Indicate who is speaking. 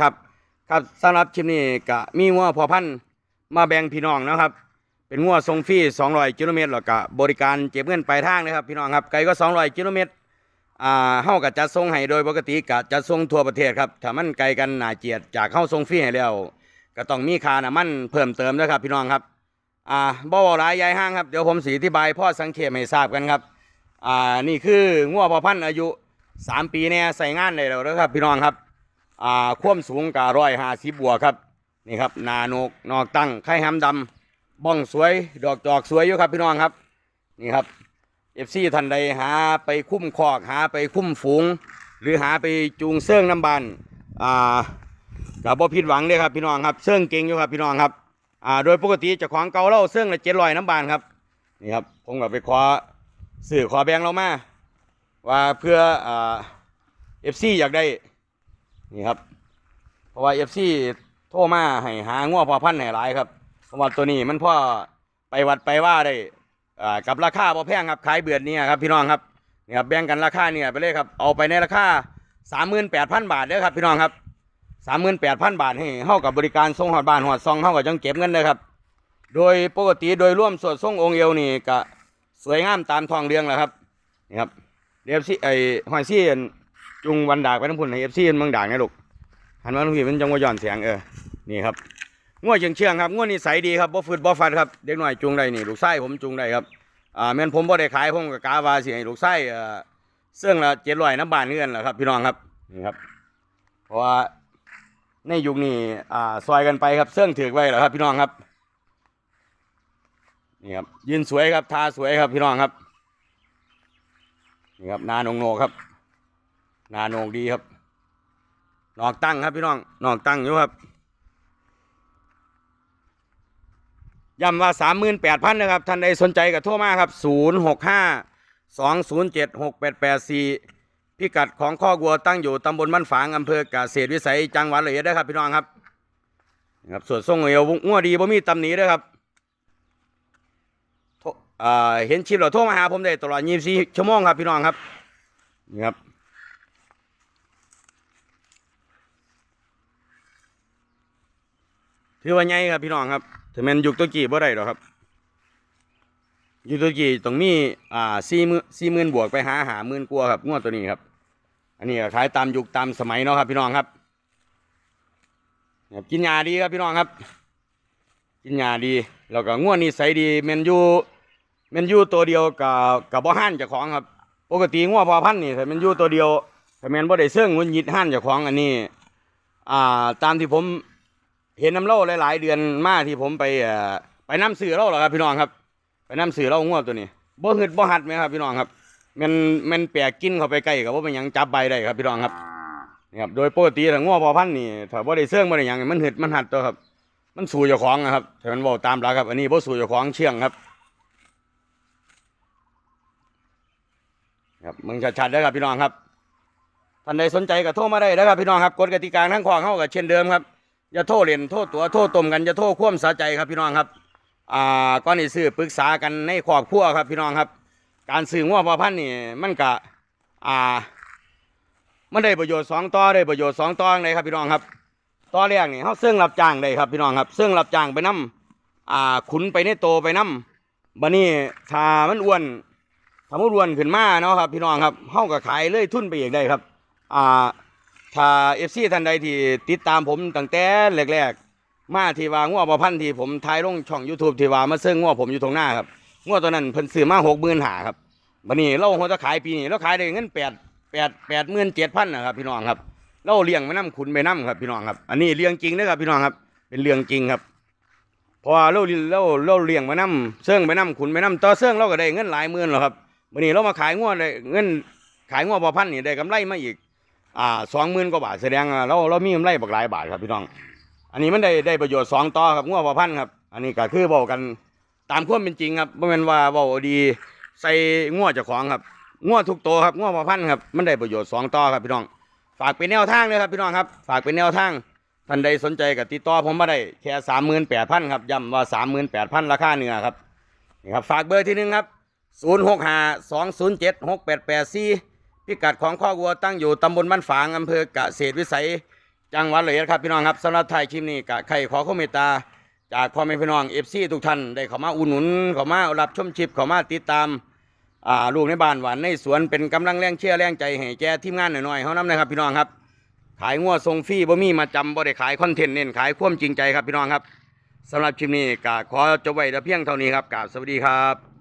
Speaker 1: ครับ ครับสำหรับคลิปนี้ก็มีงัวพอพันธุ์มาแบ่งพี่น้องนะครับ เป็นงัวทรงฟรี200กิโลเมตรแล้วก็บริการเก็บเงินปลายทางนะครับพี่น้องครับไกลก็ 200กิโลเมตรอ่าเฮาก็จัดส่งให้โดยปกติก็จัดส่งทั่วประเทศครับถ้ามันไกลกันหนาเจียดจากเฮาส่งฟรีให้แล้ว ก็ต้องมีค่าน้ำมันเพิ่มเติมนะครับพี่น้องครับอ่าบ่เว้าหลายยายห้างครับเดี๋ยวผมสีอธิบายพ่อสังเขปให้ทราบกันครับอ่านี่คืองัวพอพันธุ์อายุ 3 ปีเนี่ยใส่งานได้แล้วนะครับพี่น้องครับ อ่าความสูงกะร้อยห้าสิบบวครับ นี่ครับ นาโหนกนอกตั้งไข่หำดำบ้องสวย ดอกจอกสวยอยู่ครับพี่น้องครับ นี่ครับเอฟซีทันใดหาไปคุ้มคอกหาไปคุ้มฝูง หรือหาไปจูงเสื่องน้ำบานอ่ากับบ่ผิดหวังเลยครับพี่น้องครับเสื่องเก่งอยู่ครับพี่น้องครับอ่าโดยปกติจะของเก่าเล่าเสื่องละเจ็ดร้อยน้ำบานครับนี่ครับผมก็ไปขอสื่อขอแบงเรามาว่าเพื่ออ่าเอฟซีอยากได้ นี่ครับ เพราะว่าเอฟซีโทรมาให้หางัวพอพันธุ์ให้หลายครับ เพราะว่าตัวนี้มันพ่อไปวัดไปว่าได้กับราคาพอแพงครับขายเบือดเนี่ยครับพี่น้องครับนี่ครับแบ่งกันราคาเนี่ยไปเลยครับเอาไปในราคาสามหมื่นแปดพันบาทเด้อครับพี่น้องครับสามหมื่นแปดพันบาทให้เฮากับบริการส่งหอดบ้านหอดซองเฮากับจังเก็บเงินเลยครับ โดยปกติโดยร่วมสวดส่งองค์เอวนี่ก็สวยงามตามทองเรืองแหละครับนี่ครับเอฟซีไอหอยซี่ จุงวันดากไปทั้งพุ่นให้เอฟซีเมืองด่างนะลูกหันมาตรงนี้มันจังว่าย้อนเสียงเออนี่ครับง่วเชียงเชียงครับง่วนิสัยดีครับบ่ฟืดบ่ฟัดครับเด็กหน่อยจุงได้นี่ลูกไส้ผมจุงได้ครับอ่าแม่นผมบ่ได้ขายผมก็กาวาสิให้ลูกไส้เอ่อเสื่องละเจ็ดร้อยน้ำบานเงื่อนแหละครับพี่น้องครับนี่ครับเพราะว่าในยุคนี้อ่าซอยกันไปครับเสื่องถือไว้แหละครับ พี่น้องครับนี่ครับยืนสวยครับทาสวยครับพี่น้องครับนี่ครับนานงโนครับ นาโหนกดีครับนอกตั้งครับพี่น้องนอกตั้งอยู่ครับย้ำว่าสามหมื่นแปดพันนะครับ ท่านใดสนใจก็โทรมาครับศูนย์หกห้าสองศูนย์เจ็ดหกแปดแปดสี่พิกัดของข้อกัวตั้งอยู่ตำบลบ้านฝางอำเภอกาเกษตรวิสัยจังหวัดเลยเอ็ดเด้อครับพี่น้องครับนะครับส่วนทรงเอวงัวดีบ่มีตำหนิเด้อครับเห็นคลิปเราโทรมาหาผมได้ตลอด24ชั่วโมงครับพี่น้องครับนี่ครับ ถือว่าใหญ่ครับพี่น้องครับถึงแม้นยุคตัวกี่บ่ได้หรอกครับยุคตัวกี่ต้องมีอ่าสี่มื่นสี่หมื่นบวกไปหาหาหมื่นกว่าครับงวดตัวนี้ครับ อันนี้ขายตามยุคตามสมัยเนาะครับพี่น้องครับกินยาดีครับพี่น้องครับ กินยาดีแล้วก็งวดนี้ใสยดีแมนยูแมนยูตัวเดียวกับกับบ่ห้านจ้าของครับ ปกติงวดพอพันนี่ถ้าแมนยูตัวเดียวถ้าแมนบ่ได้เสื่องงุนยิดห้านจ้าของอันนี้ อ่า ตามที่ผม เห็นน้ำเล่าหลาย ๆ เดือนมาที่ผมไปเอ่อไปน้ำสื่อเล่าหรอครับพี่น้องครับ ไปน้ำสื่อเล่างวดตัวนี้บ่หึดบ่หัดไหมครับพี่น้องครับมันมันแปลกกินเข้าไปใกล้กับว่าเป็นยังจับใบได้ครับพี่น้องครับนี่ครับโดยปกติถ้างัวพอพันนี่ถ้าบ่ได้เสื่องบ่ได้ยังมันหึดมันหัดตัวครับ มันสู่เจ้าของนะครับถ้ามันบอกตามหลักครับ อันนี้บ่สู่เจ้าของเชื่องครับครับมึงชัดๆเด้ครับพี่น้องครับท่านใดสนใจก็โทรมาได้นะครับพี่น้องครับกฎกติกาทั้งขวางเข้ากับเช่นเดิมครับ อย่าโทษเล่นโทษตัวโทษตมกันอย่าโทษควมสาใจครับพี่น้องครับอ่าก่อนที่ซื้อปรึกษากันในครอบครัวครับพี่น้องครับ การซื้องัวพอพันนี่มันก็อ่ามันได้ประโยชน์สองต่อได้ประโยชน์สองต่อเลยครับพี่น้องครับต่อแรกนี่เขาซึ่งรับจ้างได้ครับพี่น้องครับซึ่งรับจ้างไปนํอ่าขุนไปในโตไปนํบัดนี้ถ้ามันอ้วนถ้ามันอ้วนขึ้นมาเนาะครับพี่น้องครับเขาก็ขายเลยทุนไปอีกได้ครับอ่า ถ้าเอฟซีท่านใดที่ติดตามผมตั้งแต่แรกๆ มาที่ว่างัวประพันธ์ที่ผมถ่ายลงช่อง YouTube ที่ว่ามาเซิงงัวผมอยู่ตรงหน้าครับงัวตัวนั้นเพิ่นซื้อมาหกหมื่นหาครับบัดนี้เราเขาจะขายปีนี้เราขายได้เงินแปดแปดแปดหมื่นเจ็ดพันนะครับพี่น้องครับ เราเลี้ยงไปน้ำขุนไปน้ำครับพี่น้องครับอันนี้เลี้ยงจริงนะครับพี่น้องครับ เป็นเรื่องจริงครับเพราะว่าเราเราเราเลี้ยงไปน้ำเซิงไปน้ำขุนไปน้ำต่อเซิงเราก็ได้เงินหลายหมื่นแล้วครับบัดนี้เรามาขายงัวได้เงินขายงัวประพันธ์นี่ได้กำไรมาอีก อ่าสองหมื่นกว่าบาทแสดงว่าเราเรามีกำไรบักหลายบาทครับพี่น้อง อันนี้มันได้ได้ประโยชน์สองต่อครับงัวประพันธ์ครับ อันนี้ก็คือบอกกันตามความเป็นจริงครับไม่เป็นว่าเว่าดีใส่งัวเจ้าของครับงัวทุกตัวครับงัวประพันธ์ครับมันได้ประโยชน์สองต่อครับพี่น้อง ฝากเป็นแนวทางเลยครับพี่น้องครับฝากเป็นแนวทางท่านใดสนใจกับติดต่อผมมาได้แค่สามหมื่นแปดพันครับย้ำว่าสามหมื่นแปดพันราคาเนื้อครับนี่ครับฝากเบอร์ที่หนึ่งครับศูนย์หกห้าสองศูนย์เจ็ดหกแปดแปดสี่ พิกัดของข้อวัวตั้งอยู่ตำบลบ้านฝางอำเภอกะเกษตรวิสัย จังหวัดเลยครับพี่น้องครับสำหรับไทายคลิปนี้กะใครขอความเมตตาจากพ่อแม่พี่น้องเอฟซีทุกท่านได้เข้ามาอุดหนุนเข้ามารับชมชิปเข้ามาติดตามอ่าลูกในบ้านหวานในสวนเป็นกำลังแรงเชื่อแรงใจให้แกทีมงานหน่อยๆเฮานํนะครับพี่น้องครับ ขายงัวทรงฟรีบ่มีมาจำบ่ได้ขายคอนเทนต์เน้นขายความจริงใจครับพี่น้องครับสำหรับคลิปนี้กะขอจบไว้แต่เพียงเท่านี้ครับกราบสวัสดีครับ